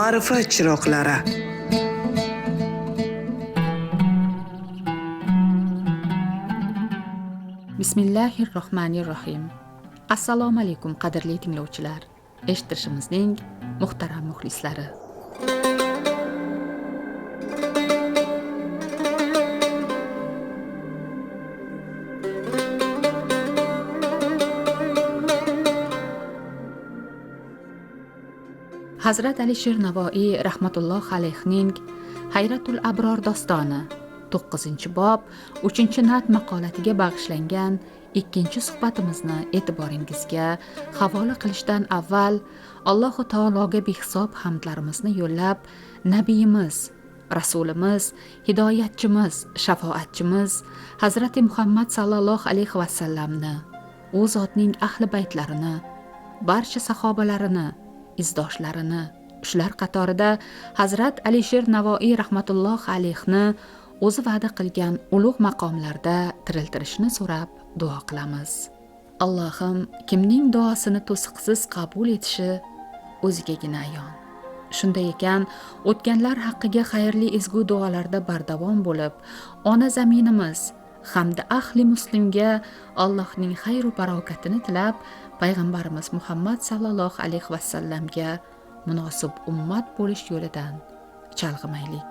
ma'rifat chiroqlari. Bismillahi rohmanir rohim assalomu alaykum qadrli tinglovchilar. Eshittirishimizning muhtaram muxlislari. Hazrat alisher navoiy rahmatulloh alayhning hayratul abror dostoni 9 bob 3 nat maqolatiga bag'ishlangan ikkinchi suhbatimizni e'tiboringizga havola qilishdan avval allohu taologa behisob hamdlarimizni yo'llab nabiyimiz rasulimiz hidoyatchimiz shafoatchimiz hazrati muhammad sallallohu alayhi vasallamni u zotning ahli baytlarini barcha sahobalarini izdoshlarini. Shular qatorida hazrat alisher navoiy rahmatulloh alayhni o'zi va'da qilgan ulug' maqomlarda tiriltirishni so'rab duo qilamiz. Allohim kimning duosini to'siqsiz qabul etishi o'zigagina ayon. Shunday ekan o'tganlar haqqiga xayrli ezgu duolarda bardavom bo'lib ona zaminimiz hamda ahli muslimga allohning xayru barokatini tilab payg'ambarimiz muhammad sallallohu alayhi vasallamga munosib ummat bo'lish yo'lidan chalg'imaylik.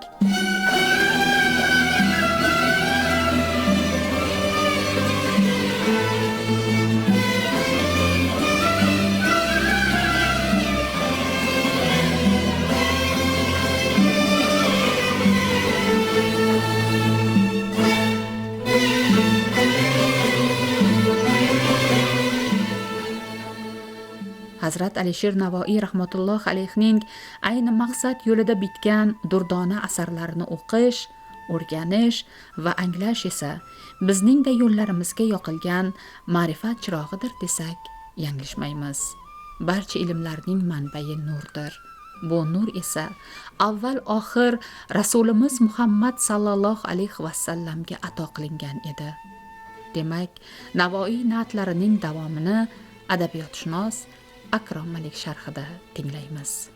Hazrat alisher navoiy rahmatulloh alayhning ayni maqsad yo'lida bitgan durdona asarlarini o'qish o'rganish va anglash esa bizningda yo'llarimizga yoqilgan ma'rifat chirog'idir desak yanglishmaymiz. Barcha ilmlarning manbai nurdir. Bu nur esa avval oxir rasulimiz muhammad sallallohu alayhi vasallamga ato qilingan edi. Demak navoiy na'tlarining davomini adabiyotshunos akrom malik sharhida tinglaymiz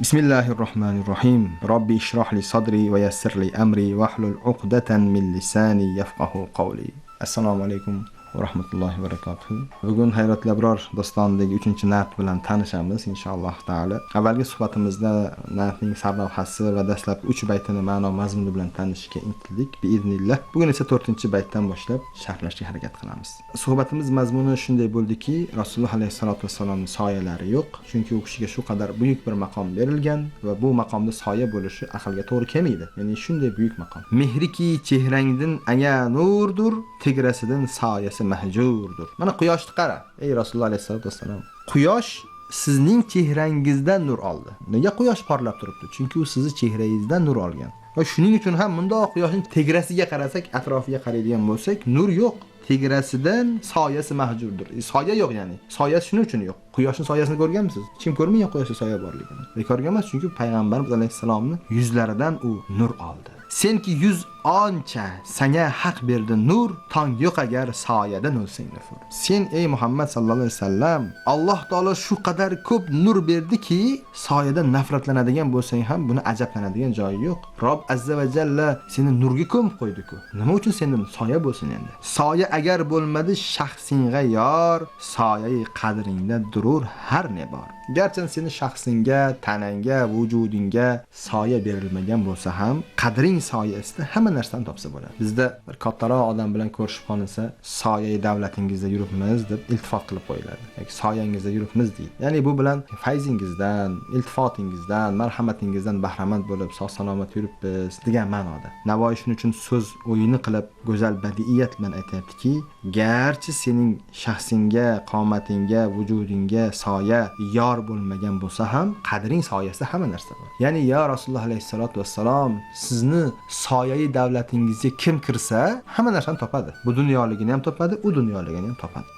بسم الله الرحمن الرحيم. ربي اشرح لي صدري ويسر لي أمري واحلل عقدة من لساني يفقه قولي. السلام عليكم. Va rahmatullohi va barakatuh bugun hayratli abror dostonidagi uchinchi nat bilan tanishamiz inshaalloh taolo avvalgi suhbatimizda natning sarlavhasi va dastlabki uch baytini ma'no mazmuni bilan tanishishga intildik. Biiznillah bugun esa to'rtinchi baytdan boshlab sharhlashga harakat qilamiz. Suhbatimiz mazmuni shunday bo'ldiki rasululloh alayhissalotu vassalomni soyalari yo'q chunki u kishiga shu qadar buyuk bir maqom berilgan va bu maqomda soya bo'lishi aqlga to'g'ri kelmaydi ya'ni shunday buyuk maqom. Mehriki chehrangdin aga nurdur tegrasidan soyasi mahjurdir. Mana quyoshni qara. Ey rasululloh alayhissalotu vassalom quyosh sizning chehrangizdan nur oldi. Nega quyosh porlab turibdi? Chunki u sizni chehrangizdan nur olgan. Va shuning uchun ham mundoq quyoshning tegrasiga qarasak atrofiga qaraydigan bo'lsak nur yo'q. Tegrasidan soyasi mahjurdir. E, soya yo'q ya'ni. Soyasi shuning uchun yo'q. Quyoshni soyasini ko'rganmisiz? Hech kim ko'rmagan quyoshda soya borligini? Bekorga emas chunki payg'ambarimiz alayhissalomni yuzlaridan u nur oldi. Senki yuz oncha sanga haq berdi nur tong yo'q agar soyadan o'lsang nufur sen ey muhammad sallallohu alayhi vasallam alloh taolo shu qadar ko'p nur berdiki soyadan nafratlanadigan bo'lsang ham buni ajablanadigan joyi yo'q. Rob azza va jalla seni nurga ko'mib qo'ydiku. Nima uchun sendan soya bo'lsin endi? Soya agar bo'lmadi shaxsingga yor soyai qadringda durur har ne bor. Garchi seni shaxsingga tanangga vujudingga soya berilmagan bo'lsa ham qadring soyasida hamma narsani topsa bo'ladi. Bizda bir kattaroq odam bilan ko'rishib qolinsa soyai davlatingizda yuribmiz deb iltifot qilib qo'yiladi. Yoki soyangizda yuribmiz deydi. Ya'ni bu bilan fayzingizdan iltifotingizdan marhamatingizdan bahramand bo'lib sog' salomat yuribmiz degan ma'noda. Navoiy shuning uchun so'z o'yini qilib go'zal badiiyat bilan aytyaptiki garchi sening shaxsingga qomatingga vujudingga soya yor bo'lmagan bo'lsa ham qadring soyasida hamma narsa bor. Ya'ni yo rasululloh alayhissalotu vassalom sizni soyai davlatingizga kim kirsa hamma narsani topadi. Bu dunyoligini ham topadi u dunyoligini ham topadi.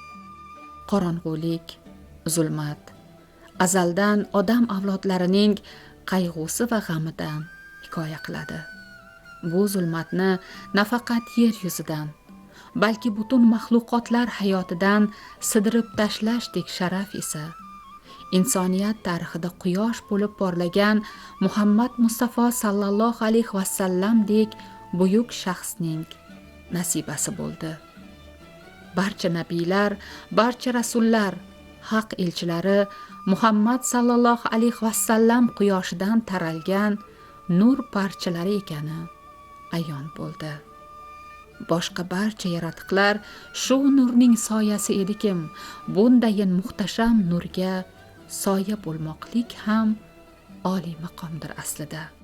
Qorong'ulik zulmat. Azaldan odam avlodlarining qayg'usi va g'amidan hikoya qiladi. Bu zulmatni nafaqat yer yuzidan balki butun maxluqotlar hayotidan sidirib tashlashdek sharaf esa insoniyat tarixida quyosh bo'lib porlagan muhammad mustafa sallallohu alayhi vasallamdek buyuk shaxsning nasibasi bo'ldi. Barcha nabiylar barcha rasullar haq elchilari muhammad sallallohu alayhi vasallam quyoshidan taralgan nur parchalari ekani ayon bo'ldi. Boshqa barcha yaratiqlar shu nurning soyasi edikim. Bundayin muhtasham nurga soya bo'lmoqlik ham oliy maqomdir aslida.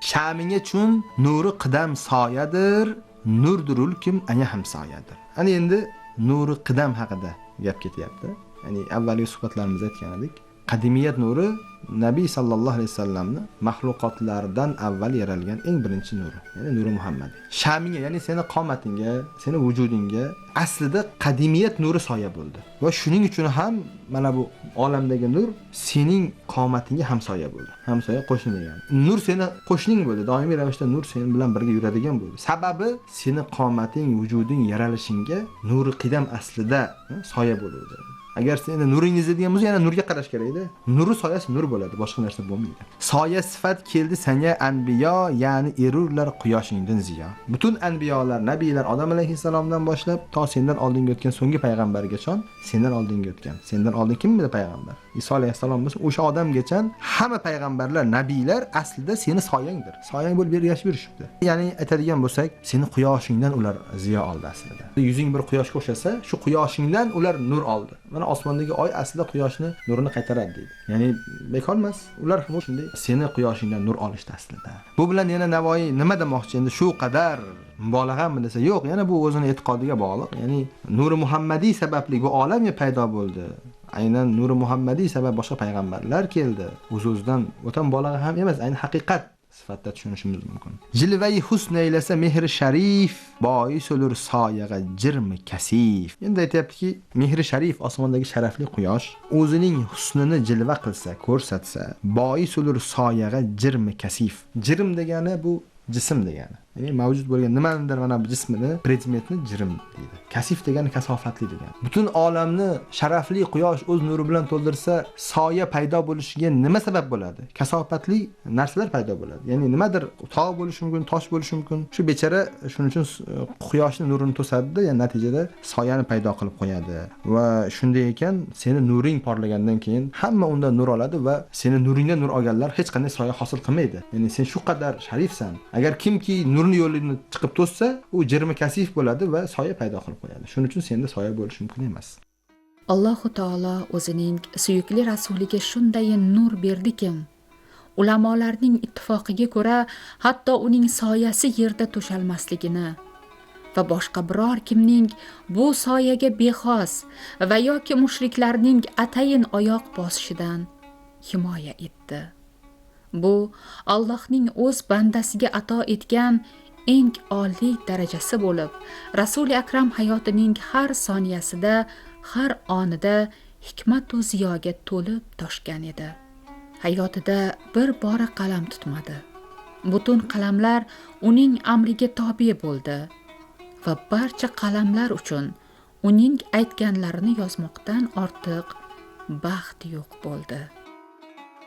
Shaminga chun nuri qidam soyadir, nurdurul kim anya ham soyadir. Ana endi nuri qidam haqida gap ketyapti. Ya'ni avvalgi suhbatlarimizda aytgan edik. Qadimiyat nuri Nabiy sallallohu alayhi vasallamni maxluqotlardan avval yaralgan eng birinchi nuri, ya'ni nuri Muhammad. Shaminga, ya'ni seni qomatingga, seni vujudingga aslida qadimiyat nuri soya bo'ldi. Va shuning uchun ham mana bu olamdagi nur sening qomatingga ham soya bo'ldi. Hamsoya qo'shni degani. Nur seni qo'shning bo'ldi. Doimiy ravishda nur sen bilan birga yuradigan bo'ldi. Sababi seni qomating, vujuding yaralishingga nuri qidam aslida soya bo'ldi. Agar seni nuringiz deydigan bo'lsa yana nurga qarash kerakda. Nuri soyasi nur bo'ladi boshqa narsa bo'lmaydi. Soya sifat keldi sanga anbiyo ya'ni erurlar quyoshingdan ziyo butun anbiyolar nabiylar odam alayhissalomdan boshlab to sendan oldinga o'tgan so'nggi payg'ambargachon sendan oldinga o'tgan. Sendan oldin kim edi payg'ambar? Iso alayhissalom bo'lsa o'sha odamgacha hamma payg'ambarlar nabiylar aslida seni soyangdir. Soyang bo'lib yashab yurishibdi. Ya'ni aytadigan bo'lsak seni quyoshingdan ular ziyo oldi aslida. Yuzing bir quyoshga o'xshasa shu quyoshingdan ular nur oldi. Mana osmondagi oy aslida quyoshni nurini qaytaradi deydi. Ya'ni bekor emas ular ham shunday seni quyoshingdan nur olishdi aslida. Bu bilan yana navoiy nima demoqchi endi? Shu qadar mubolag'ami desa yo'q yana bu o'zini e'tiqodiga bog'liq. Ya'ni nuri muhammadiy sababli bu olam paydo bo'ldi. Aynan nuri muhammadiy sabab boshqa payg'ambarlar keldi. O'z o'zidan o'ta mubolag'a ham emas ayni haqiqat sifatida tushunishimiz mumkin. Jilvai husn aylasa mehri sharif bois o'lur soyag'a jirmi kasif. Endi aytyaptiki mehri sharif osmondagi sharafli quyosh o'zining husnini jilva qilsa ko'rsatsa bois o'lur soyag'a jirmi kasif. Jirm degani bu jism degani. Ya'ni mavjud bo'lgan nimanidir mana bu jismini predmetni jirim deydi. Kasif degani kasofatli degani. Butun olamni sharafli quyosh o'z nuri bilan to'ldirsa soya paydo bo'lishiga nima sabab bo'ladi? Kasofatli narsalar paydo bo'ladi. Ya'ni nimadir tog' bo'lishi mumkin tosh bo'lishi mumkin. Shu bechara shuning uchun quyoshni nurini to'sadida yani natijada soyani paydo qilib qo'yadi. Va shunday ekan seni nuring porlagandan keyin hamma undan nur oladi va seni nuringdan nur olganlar hech qanday soya hosil qilmaydi. Ya'ni sen shu qadar sharifsan. Agar kimki nur nurni yo'lini chiqib to'ssa u jirmi kasif bo'ladi va soya paydo qilib qo'yadi. Shuning uchun senda soya bo'lishi mumkin emas. Allohu taolo o'zining suyukli rasuliga shunday nur berdikim. Ulamolarning ittifoqiga ko'ra hatto uning soyasi yerda to'shalmasligini va boshqa biror kimning bu soyaga bexos va yoki mushriklarning atayin oyoq bosishidan himoya etdi. Bu Allohning o'z bandasiga ato etgan eng oliy darajasi bo'lib rasuli akram hayotining har soniyasida har onida hikmat ziyoga to'lib toshgan edi. Hayotida bir bora qalam tutmadi. Butun qalamlar uning amriga tobe bo'ldi va barcha qalamlar uchun uning aytganlarini yozmoqdan ortiq baxt yo'q bo'ldi.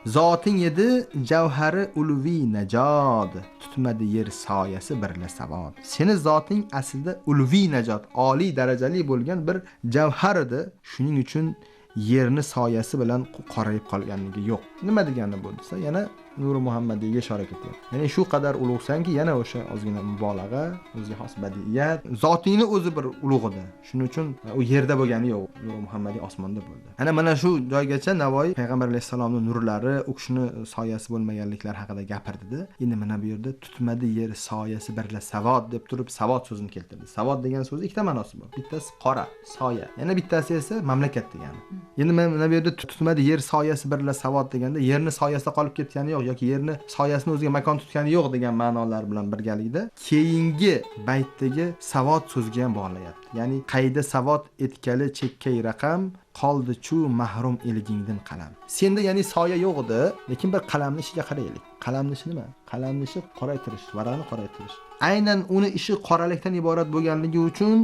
Zoting edi javhari ulviy najod tutmadi yer soyasi birla savod seni zoting aslida ulviy najot oliy darajali bo'lgan bir javhar edi. Shuning uchun yerni soyasi bilan qorayib qolganligi yo'q. Nima degani bu desa yana nuri muhammadiyga ishora ketyapti ya'ni shu qadar ulug'sanki yana o'sha ozgina mubolag'a o'ziga xos badiiyat zotingni o'zi bir ulug' edi shuning uchun u yerda bo'lgani yo'q. Nuri muhammadiy osmonda bo'ldi. Ana mana shu joygacha navoiy payg'ambar alayhissalomni nurlari u kishini soyasi bo'lmaganliklari haqida gapirdida endi mana bu yerda tutmadi yer soyasi birla savod deb turib savod so'zini keltirdi. Savod degan so'zni ikkita ma'nosi bor. Bittasi qora soya. Yana bittasi esa mamlakat degani. Endi mana bu yerda tutmadi yer soyasi birla savod deganda yerni soyasida qolib ketgani yo'q yoki yerni soyasini o'ziga makon tutgani yo'q degan ma'nolar bilan birgalikda keyingi baytdagi savod so'ziga ham bog'layapti ya'ni qayda savod etkali chekkay raqam qoldi chu mahrum eligingdan qalam. Senda ya'ni soya yo'q edi lekin bir qalamni ishiga qaraylik. Qalamni ishi nima? Qalamni ishi qoraytirish varaqni qoraytirish. Aynan uni ishi qoralikdan iborat bo'lganligi uchun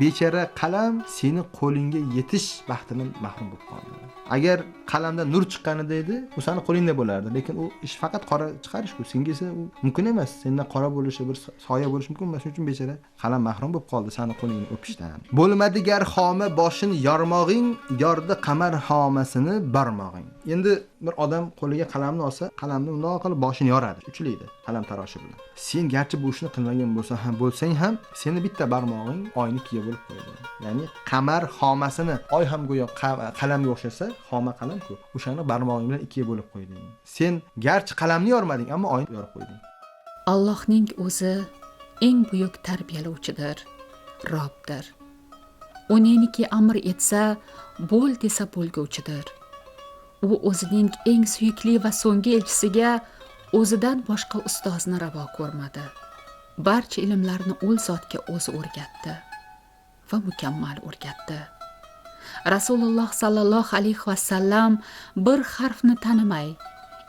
bechara qalam seni qo'lingga yetish baxtidan mahrum bo'lib qoldi. Agar qalamda nur chiqqanida edi u sani qo'lingda bo'lardi lekin u ish faqat qora chiqarishku senga esa u mumkin emas. Senda qora bo'lishi bir soya bo'lishi mumkin emas. Shuning uchun bechara qalam mahrum bo'lib qoldi sani qo'lingni o'pishdan bo'lmadigar xoma boshini yormog'ing yordi qamar xomasini barmog'ing. Endi bir odam qo'liga qalamni olsa qalamni mundoq qilib boshini yoradi. Uchlaydi qalam taroshi bilan. Sen garchi bu ishni qilmagan bo'lsa ham bo'lsang ham seni bitta barmog'ing oynikiga bo'lib qo'ydi. Ya'ni qamar xomasini oy ham go'yo qalamga o'xshasa xoma qalamku o'shani barmog'ing bilan ikkiga bo'lib qo'yding. Sen garchi qalamni yormading ammo oyni yorib qo'yding. Allohning o'zi eng buyuk tarbiyalovchidir. Robdir. U neniki amr etsa bo'l desa bo'lguvchidir. U o'zining eng suyukli va so'nggi elchisiga o'zidan boshqa ustozni ravo ko'rmadi. Barcha ilmlarni u zotga o'zi o'rgatdi va mukammal o'rgatdi. Rasululloh sollallohu alayhi vasallam bir harfni tanimay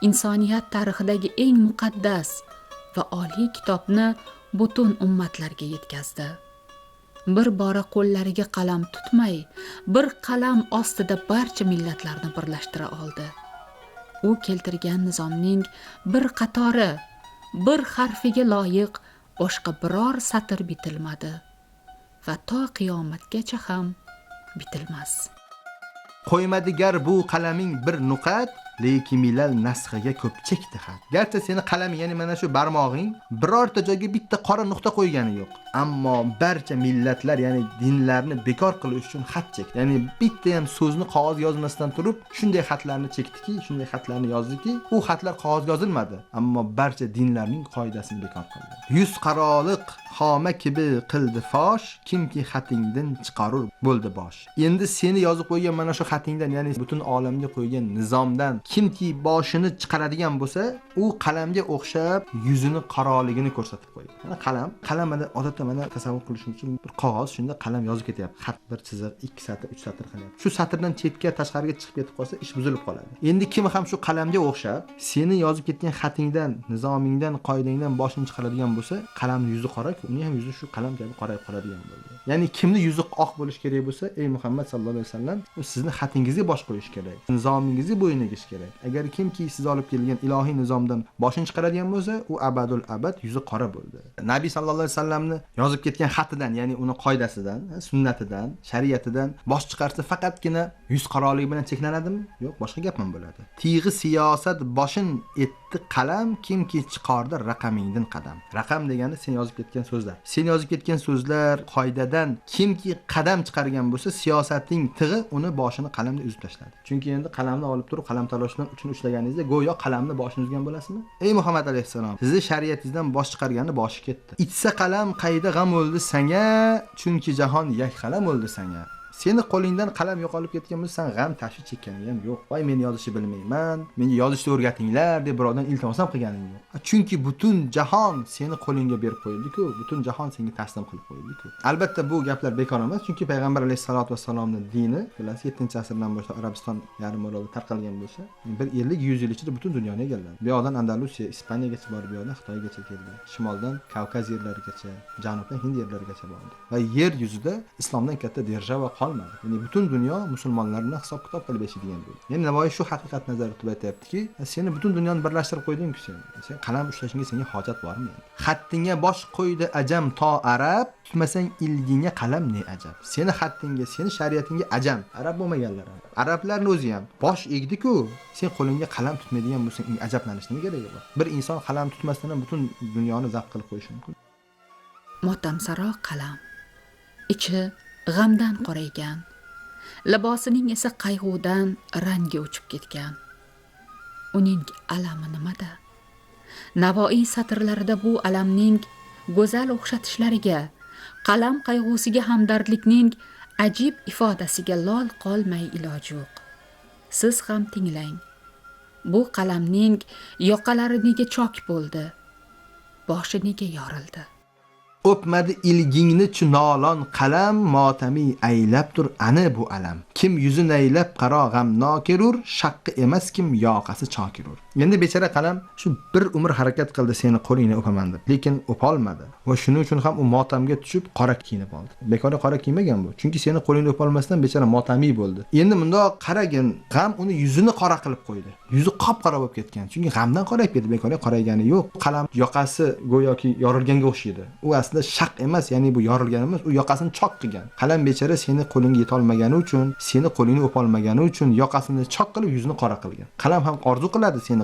insoniyat tarixidagi eng muqaddas va oliy kitobni butun ummatlarga yetkazdi. Bir bora qo'llariga qalam tutmay bir qalam ostida barcha millatlarni birlashtira oldi. U keltirgan nizomning bir qatori bir harfiga loyiq boshqa biror satr bitilmadi va to qiyomatgacha ham bitilmas. Qo'ymadigar bu qalaming bir nuqat lekin milal nasxiga ko'p chekdi xat garchi seni qalaming ya'ni mana shu barmog'ing birorta joyga bitta qora nuqta qo'ygani yo'q. Ammo barcha millatlar ya'ni dinlarni bekor qilish uchun xat chekdi. Ya'ni bitta ham so'zni qog'oz yozmasdan turib shunday xatlarni chekdiki shunday xatlarni yozdiki u xatlar qog'ozga yozilmadi. Ammo barcha dinlarning qoidasini bekor qildi. Yuz qaroliq xoma kibi qildi fosh kimki xatingdan chiqarur bo'ldi bosh. Endi seni yozib qo'ygan mana shu xatingdan ya'ni butun olamga qo'ygan nizomdan kimki boshini chiqaradigan bo'lsa u qalamga o'xshab yuzini qaroligini ko'rsatib qo'ydi. Mana qalam qalam mana odatda mana tasavvur qilish uchun bir qog'oz shunda qalam yozib ketyapti. Xat bir chiziq ikki satr uch satr qilyapti shu satrdan chetga tashqariga chiqib ketib qolsa ish buzilib qoladi. Endi kim ham shu qalamga o'xshab seni yozib ketgan xatingdan nizomingdan qoidangdan boshini chiqaradigan bo'lsa qalamni yuzi qoraku uni ham yuzi shu qalam kabi qorayib qoladigan bo'ldi. Ya'ni kimni yuzi oq bo'lishi kerak bo'lsa ey muhammad sallallohu alayhi vasallam sizni xatingizga bosh qo'yish kerak nizomingizga bo'yin egish kerak. Agar kimki siz olib kelgan ilohiy nizomdan boshini chiqaradigan bo'lsa u abadul abad yuzi qora bo'ldi. Nabiy sallallohu alayhi vasallamni yozib ketgan xatidan ya'ni uni qoidasidan sunnatidan shariatidan bosh chiqarsa faqatgina yuz qoralik bilan cheklanadimi? Yo'q boshqa gap ham bo'ladi. Tig'i siyosat boshin etdi qalam kimki chiqardi raqamingdan qadam. Raqam degani sen yozib ketgan so'zlar. Sen yozib ketgan so'zlar qoidadan kimki qadam chiqargan bo'lsa siyosatning tig'i uni boshini qalamda uzib tashladi. Chunki endi qalamni olib turib qalam talosh bilan uchini ushlaganingizda go'yo qalamni boshini uzgan bo'lasizmi? Ey muhammad alayhissalom sizni shariatingizdan bosh chiqarganni boshi ketdi. Itsa qalam qayda g'am o'ldi sanga chunki jahon yak qalam o'ldi sanga. Seni qo'lingdan qalam yo'qolib ketgan bo'lsa san g'am tashvish chekkaning ham yo'q. Voy men yozishni bilmayman. Menga yozishni o'rgatinglar deb birovdan iltimos ham qilganing yo'q. Chunki butun jahon seni qo'lingga berib qo'yildiku. Butun jahon senga taslim qilib qo'yildiku. Albatta bu gaplar bekor emas chunki payg'ambar alayhissalotu vassalomni dini bilasiz yettinchi asrdan boshlab arabiston yarim orolida tarqalgan bo'lsa bir ellik yuz yil ichida butun dunyoni egalladi bu yoqdan andalusiya ispaniyagacha borib bu yoqdan xitoygacha keldi. Shimoldan kavkaz yerlarigacha janubdan hind yerlarigacha bordi. Va yer yuzida islomdan katta держава qolmadi ya'ni butun dunyo musulmonlarni hisob kitob qilib yashaydigan bo'ldi. Ya'ni navoiy shu haqiqatni nazarda tutib aytyaptiki seni butun dunyoni birlashtirib qo'ydingku sen. Sen qalam ushlashingga senga hojat bormi? Xattingga bosh qo'ydi ajam to arab tutmasang ilgingga qalam ne ajab seni xattingga seni shariatingga ajam. Arab bo'lmaganlar. Arablarni o'zi ham bosh egdiku sen qo'lingga qalam tutmaydigan bo'lsang ajablanish nima keragi bor. Bir inson qalam tutmasdan ham butun dunyoni zabt qilib qo'yishi mumkin. Motamsaro qalam. Ichi g'amdan qoraygan. Libosining esa qayg'udan rangi o'chib ketgan. Uning alami nimada? Navoiy satrlarida bu alamning go'zal o'xshatishlariga qalam qayg'usiga hamdardlikning ajib ifodasiga lol qolmay iloj yo'q. Siz ham tinglang. Bu qalamning yoqalari nega chok bo'ldi? Boshi nega yorildi? O'pmadi ilgingni chunolon qalam motamiy aylabdur ani bu alam. Kim yuzi aylab qaro g'amnokirur shaqqi emas kim yoqasi chokirur. Endi bechara qalam shu bir umr harakat qildi seni qo'lingni o'paman deb. Lekin o'polmadi. Va shuning uchun ham u motamga tushib qora kiyinib oldi. Bekorga qora kiymagan bu. Chunki seni qo'lingni o'polmasdan bechara motamiy bo'ldi. Endi bundoq qaragin g'am uni yuzini qora qilib qo'ydi. Yuzi qop qora bo'lib ketgan. Chunki g'amdan qorayib ketdi. Bekorga qoraygani yo'q. Qalam yoqasi go'yoki yorilganga o'xshaydi. U aslida shaq emas ya'ni bu yorilgan emas u yoqasini chok qilgan. Qalam bechara seni qo'lingga yetolmagani uchun seni qo'lingni o'polmagani uchun yoqasini chok qilib yuzini qora qilgan. Qalam ham orzu qiladi seni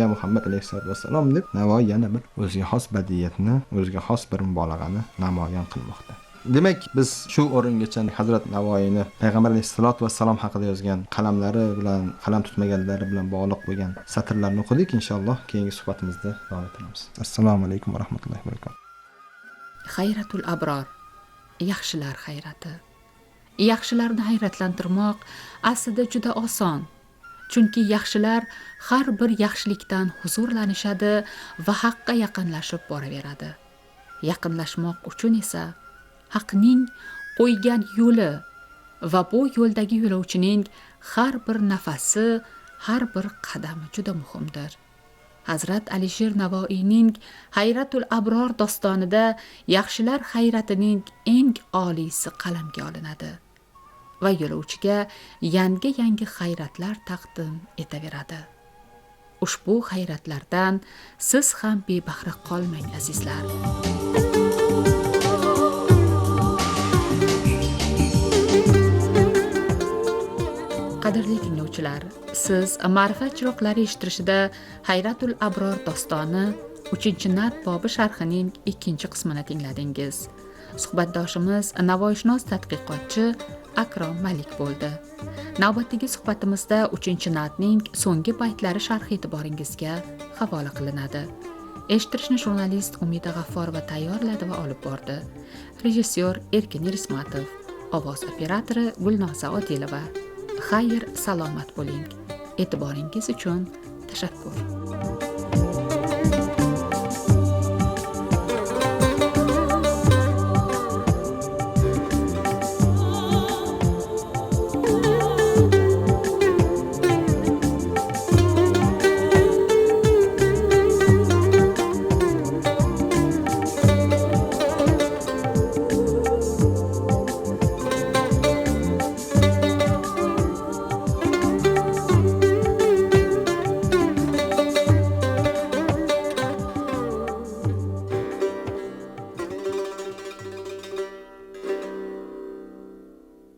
ya muhammad alayhisalotu vassalom deb navoiy yana bir o'ziga xos badiyatni o'ziga xos bir mubolag'ani namoyon qilmoqda. Demak biz shu o'ringacha hazrat navoiyni payg'ambar alayhissalotu vassalom haqida yozgan qalamlari bilan qalam tutmaganlari bilan bog'liq bo'lgan satrlarni o'qidik. Inshaalloh keyingi suhbatimizda davom ettiramiz. Assalomu alaykum va rahmatullohi va barakatuh. Hayratul abror yaxshilar hayrati. Yaxshilarni hayratlantirmoq aslida juda oson. Chunki yaxshilar har bir yaxshilikdan huzurlanishadi va haqqa yaqinlashib boraveradi. Yaqinlashmoq uchun esa haqning qo'ygan yo'li va bu yo'ldagi yo'lovchining har bir nafasi, har bir qadami juda muhimdir. Hazrat Alisher Navoiyning Hayratul Abror dostonida yaxshilar hayratining eng oliysi qalamga olinadi va yo'lovchiga yangi-yangi hayratlar taqdim etaveradi. Ushbu hayratlardan siz ham bebahra qolmang azizlar. Qadrli tinglovchilar, siz Ma'rifat chiroqlari eshittirishida Hayratul Abror dostoni 3-nat bobi sharhining 2-qismini tingladingiz. Suhbatdoshimiz Navoiyshunos tadqiqotchi Akrom Malik bo'ldi. Navbatdagi suhbatimizda 3-natning so'nggi baytlari sharhi e'tiboringizga havola qilinadi. Eshittirishni jurnalist Umida G'afforova tayyorladi va olib bordi. Rejissyor Erkin Irismatov, ovoz operatori Gulnoza Odilova. xayr salomat bo'ling e'tiboringiz uchun tashakkur